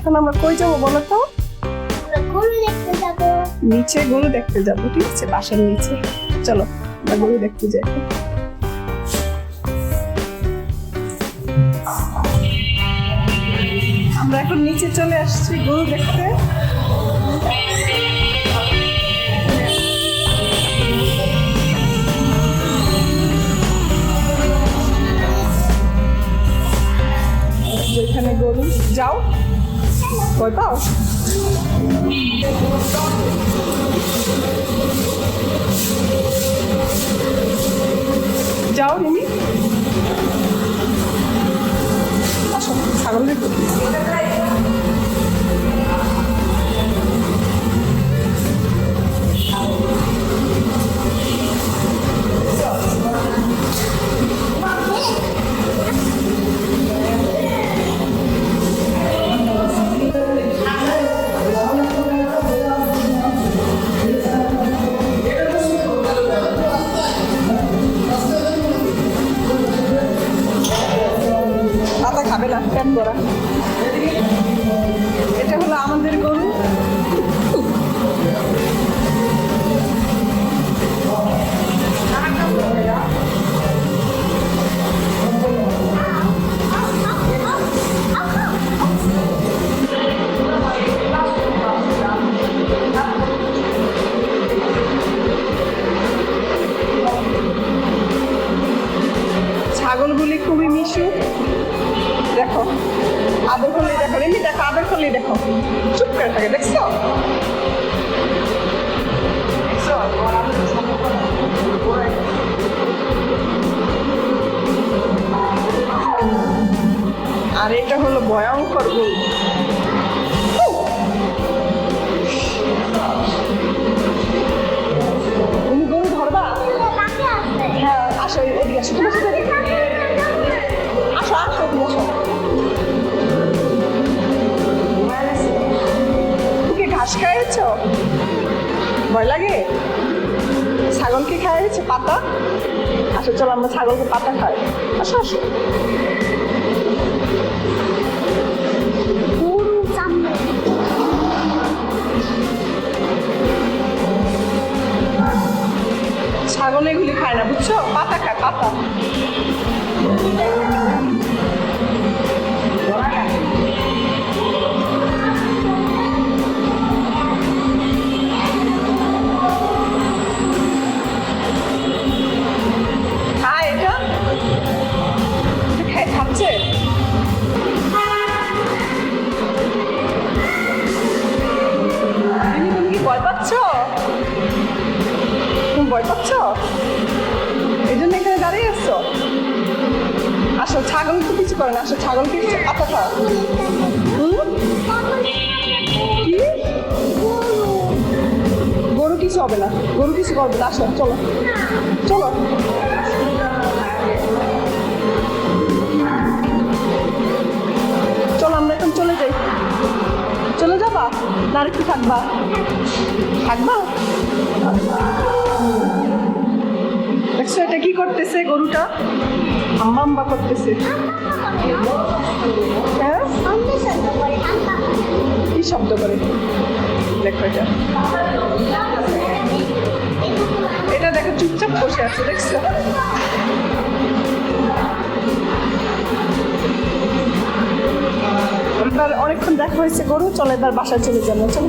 এখন আমরা কই যাব বলো তো? আমরা গরু দেখতে যাব। নিচে গরু দেখতে যাব ঠিক আছে? বাসার নিচে। চলো আমরা গরু দেখতে যাই। আমরা এখন নিচে চলে আসছি গরু দেখতে। যেখানে গরু যাও। ভয় পাও না প্যাট করা। এটা হলো ছাগলগুলি খুবই মিশু। দেখো, আদর করলে দেখো এমনি দেখো, আদর করলে দেখো। চুপ করে থাকে, দেখছ? আর এটা হলো ভয়ঙ্কর গরু ঘাস খাইয়েছ ভয় লাগে? ছাগলকে খাইয়েছে পাতা? আসো, চলো আমরা ছাগলকে পাতা খাই। আসো আসো। ছাগল এগুলি খায় না, বুঝছ? পাতা খায়, পাতা। ছাগল তো কিছু করে না, আসো ছাগল কি পাতা খাও। হুম? গরু কিছু হবে না, গরু কিছু করবে না, আসো, চলো। চলো। চলো, আমরা এখন চলে যাই। চলে যাবা? না একটু থাকবা। থাকবা? করতেছে গরুটা? আম্বাম্বা করতেছে। হ্যাঁ? কি শব্দ করে? দেখো এটা। এটা দেখো, চুপচাপ বসে আছে, দেখছ? অনেকক্ষণ দেখা হয়েছে গরু, চলো এবার বাসায় চলে যাব, চলো।